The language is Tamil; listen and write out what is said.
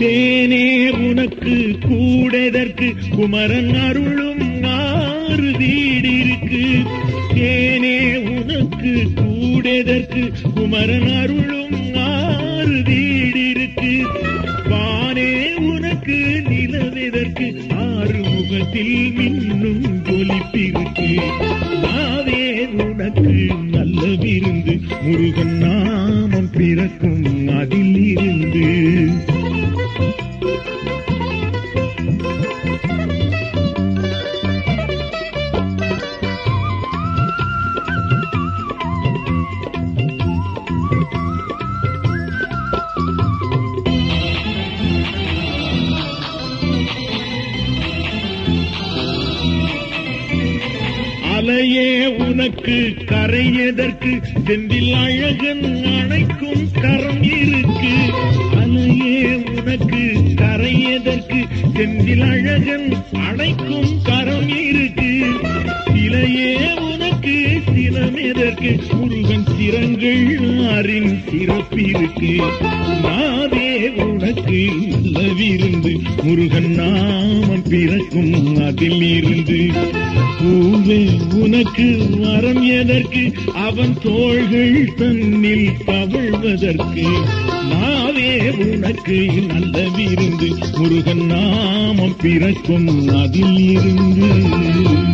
தேனே உனக்கு கூடதற்கு குமரன் அருளும் ஆறு வீடிருக்கு. தேனே உனக்கு கூடதற்கு குமரன் அருளும் ஆறு வீடிருக்கு. வானே உனக்கு நிலவெதற்கு ஆறு முகத்தில் மின்னும் ஒலிப்பிருக்கு. நாவே உனக்கு நல்ல விருந்து முருகன் நாமம் பிறக்கும் அதில் இருந்து அலையே உனக்கு கரை எதற்கு? செந்தில் அழகன் அணைக்கும் கரம் இருக்கு. அலையே உனக்கு கரை எதற்கு? செந்தில் அழகன் அணைக்கும் கரம் இருக்கு. சிலையே உனக்கு சிலம் எதற்கு? முருகன் சிரங்கள் ஆறின் சிறப்பிருக்கு நாதே உனக்கு நல்ல முருகன் நாமம் பிறக்கும் அதில் இருந்து பூவே உனக்கு வரம் எதற்கு? அவன் தோள்கள் தன்னில் தவழ்வதற்கு நாவே உனக்கு நல்ல விருந்து. முருகன் நாமம் பிறக்கும் அதில் இருந்து